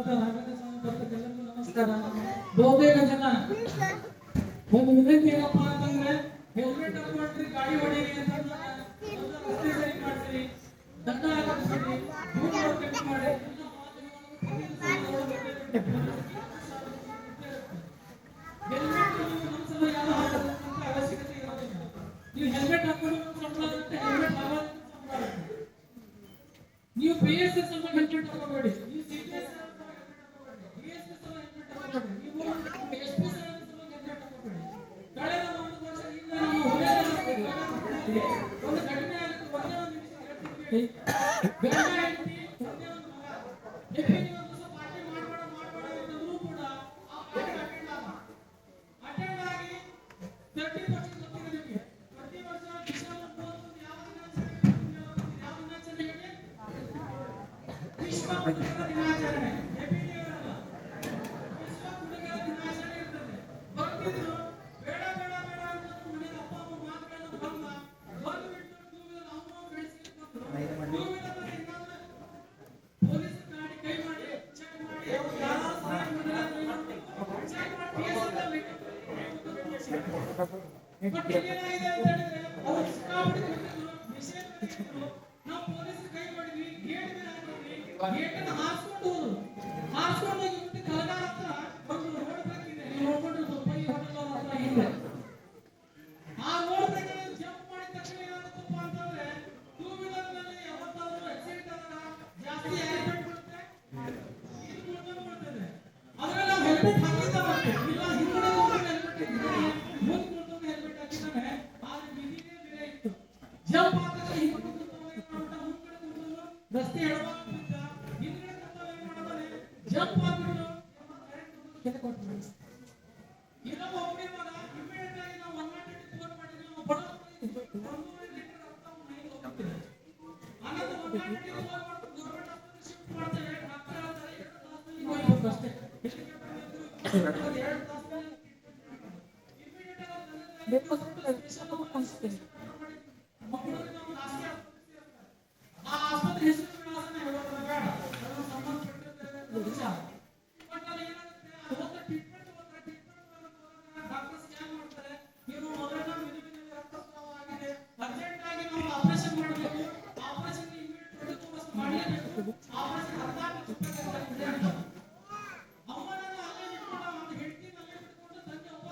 ನಮಸ್ಕಾರ ಜನ ಒಂದು ಹೆಲ್ಮೆಟ್ ಗಾಡಿ ಹೊಡೀರಿ ಅಂತ ರಸ್ತೆ ಮಾಡ್ತೀರಿ ಮಾಡಿ ಯಾರು ಅವಶ್ಯಕತೆ ಇರೋದಿಲ್ಲ ನೀವು ಹೆಲ್ಮೆಟ್ ಬಗ್ಗೆ ಬಟ್ ಏನಾಗಿದೆ ಅಂತ barriga, agarrava com. Depois, eu não consigo.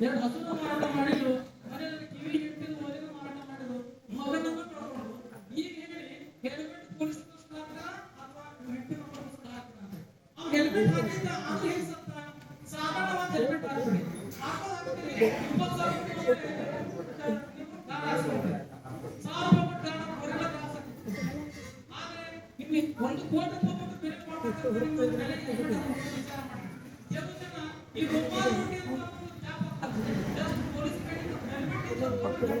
ಎರಡು ಹಸುನ ಮಾರಾಟ ಮಾಡಿದ್ರು ಮನೆಯಲ್ಲಿ ಕಿವಿ ಮಾಡಿದ್ರು ಈಗ ಹೇಳಿ ಹೆಲ್ಮೆಟ್ ಹೆಲ್ಮೆಟ್ ಹಾಕಿದ್ದ ಅದು ಹೇಗೆ ಒಂದು ಕೋಟಿ ರೂಪಾಯಿ ಬೆಲೆ ಈ ಮೊಬೈಲ್ ಜಾಸ್ತಿ ಪೊಲೀಸ್ ಕಡೆ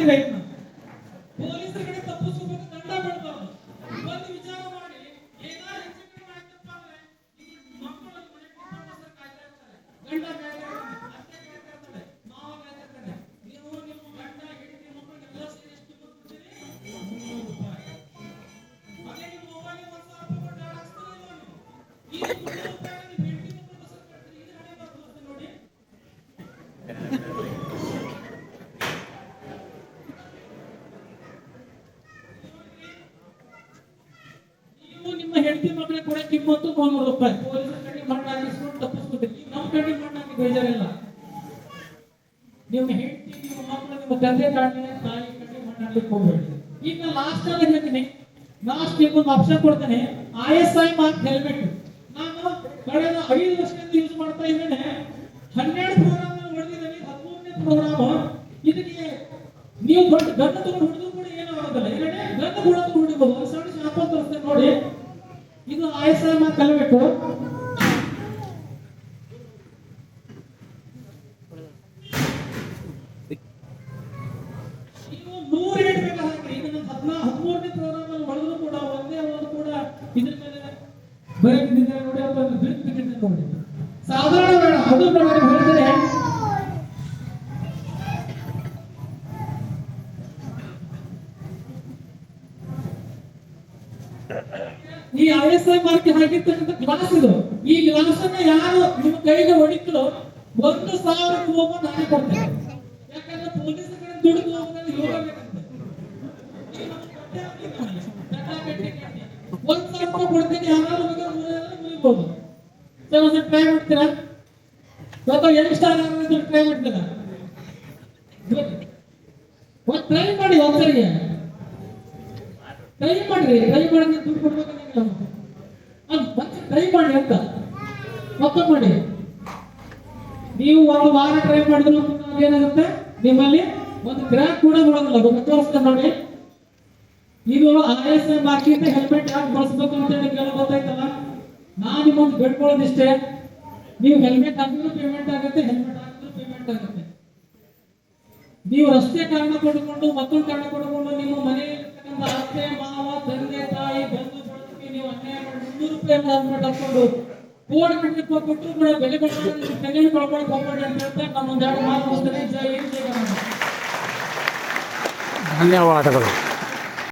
ভক্তি রেখে ಹೆಂಡತಿ ಮಕ್ಕಳಿಗೆ ಕೊಡಕ್ಕೆ ಕಿಮ್ಮತ್ತು ಮುನ್ನೂರು ರೂಪಾಯಿ. ಪೊಲೀಸರ ಕಡೆ ಮಣ್ಣು ಹಾಕಿಸ್ಕೊಂಡು ನೀವು ನಮ್ಮ ಕಡೆ ಹಾಕಿ ಬೇಜಾರಿಲ್ಲ. ನಿಮ್ಮ ಹೆಂಡತಿ ನಿಮ್ಮ ಮಕ್ಕಳು ನಿಮ್ಮ ತಂದೆ ತಾಯಿ ತಾಯಿ ಕಡೆ ಹಾಕ್ಲಿಕ್ಕೆ ಹೋಗ್ಬೇಡಿ ಈಗ ಲಾಸ್ಟ್ ಅಲ್ಲಿ ಹೇಳ್ತೀನಿ. ಲಾಸ್ಟ್ ಒಂದು ಆಪ್ಷನ್ ಕೊಡ್ತೇನೆ. I S I mark helmet ನಾನು ಕಳೆದ ಐದು ವರ್ಷದಿಂದ ಯೂಸ್ ಮಾಡ್ತಾ ಇದ್ದೇನೆ. ಹನ್ನೆರಡು ಪ್ರೋಗ್ರಾಮ್ ಹೊಡೆದಿದ್ದೇನೆ ಹದಿಮೂರನೇ ಪ್ರೋಗ್ರಾಮ್ ಇದಕ್ಕೆ ನೀವು ದೊಡ್ಡ ಗನ್ನ ತಗೊಂಡು ಇದು ಐ ಈ ಐ ಎಸ್ ಐ ಮಾರ್ಕ್ ಹಾಕಿರ್ತಕ್ಕಂಥ ಗ್ಲಾಸ್ ಇದು ಈ ಗ್ಲಾಸ್ ಅನ್ನ ಯಾರು ನಿಮ್ಮ ಕೈಗೆ ಹೊಡಿತಲೋ ಒಂದು ಸಾವಿರ ರೂಪಾಯಿ ನಾನೇ ಕೊಡ್ತೇನೆ. ಯಾಕಂದ್ರೆ ಪೊಲೀಸ್ ಕಡೆ ದುಡ್ಡು ಹೋಗೋದ್ರಲ್ಲಿ ಯೋಗ ಒಂದ್ ಸಾವಿರ ರೂಪಾಯಿ ಕೊಡ್ತೀನಿ ಯಾರು ಮುಗಿಬಹುದು ಸರ್, ಒಂದ್ಸಲ ಟ್ರೈ ಮಾಡ್ತೀರಾ? ಅಥವಾ ಎಷ್ಟು ಸ್ಟಾರ್ ಟ್ರೈ ಮಾಡ್ತೀರಾ? ಟ್ರೈ ಮಾಡಿ, ಒಂದ್ಸರಿಗೆ. ಟ್ರೈ ಮಾಡ್ರಿ ಟ್ರೈ ಮಾಡಿದ್ರೆ ದುಡ್ಡು ಅದು ಮತ್ತೆ ಟ್ರೈ ಮಾಡಿ ಅಂತ. ಮತ್ತೆ ಮಾಡಿ. ನೀವು ಒಂದು ವಾರ ಟ್ರೈ ಮಾಡಿದ್ರು ಏನಾಗುತ್ತೆ? ನಿಮ್ಮಲ್ಲಿ ಒಂದು ಗ್ರಾಕ್ ಕೂಡ ಬರೋದಿಲ್ಲ. ಅದು ನೋಡಿ. ಇದು ಆರ್ ಎಸ್ ಎಂ ಮಾರ್ಕಿಂದ ಹೆಲ್ಮೆಟ್ ಯಾಕೆ ಬಳಸ್ಬೇಕು ಅಂತ ಹೇಳಿ ಗೊತ್ತಾಯ್ತಲ್ಲ? ನಾನು ನಿಮ್ಮೊಂದು ಬೇಡ್ಕೊಳ್ಳೋದಿಷ್ಟೇ ನೀವು ಹೆಲ್ಮೆಟ್ ಹಾಕಿದ್ರು ಪೇಮೆಂಟ್ ಆಗುತ್ತೆ ಹೆಲ್ಮೆಟ್ ಹಾಕಿದ್ರು ಪೇಮೆಂಟ್ ಆಗುತ್ತೆ. ನೀವು ರಸ್ತೆ ಕಾರಣ ಕೊಡ್ಕೊಂಡು ಮತ್ತೊಂದು ಕಾರಣ ಕೊಡ್ಕೊಂಡು ನಿಮ್ಮ ಮನೆಯಲ್ಲಿರ್ತಕ್ಕಂಥ ಮುನ್ನೂರು ರೂಪಾಯಿ ಹೆಲ್ಮೆಟ್ ಹಾಕೊಂಡು ಕೋಡ್ ಬಿಟ್ಟು ಕೂಡ ಬೆಲೆ ಕೊಟ್ಟು ತೆಗೆದು ಕಳ್ಕೊಳಕ್ ಅಂತ ಹೇಳ್ತಾ ನಾನು ಒಂದೆರಡು ಮಾತು ಧನ್ಯವಾದಗಳು.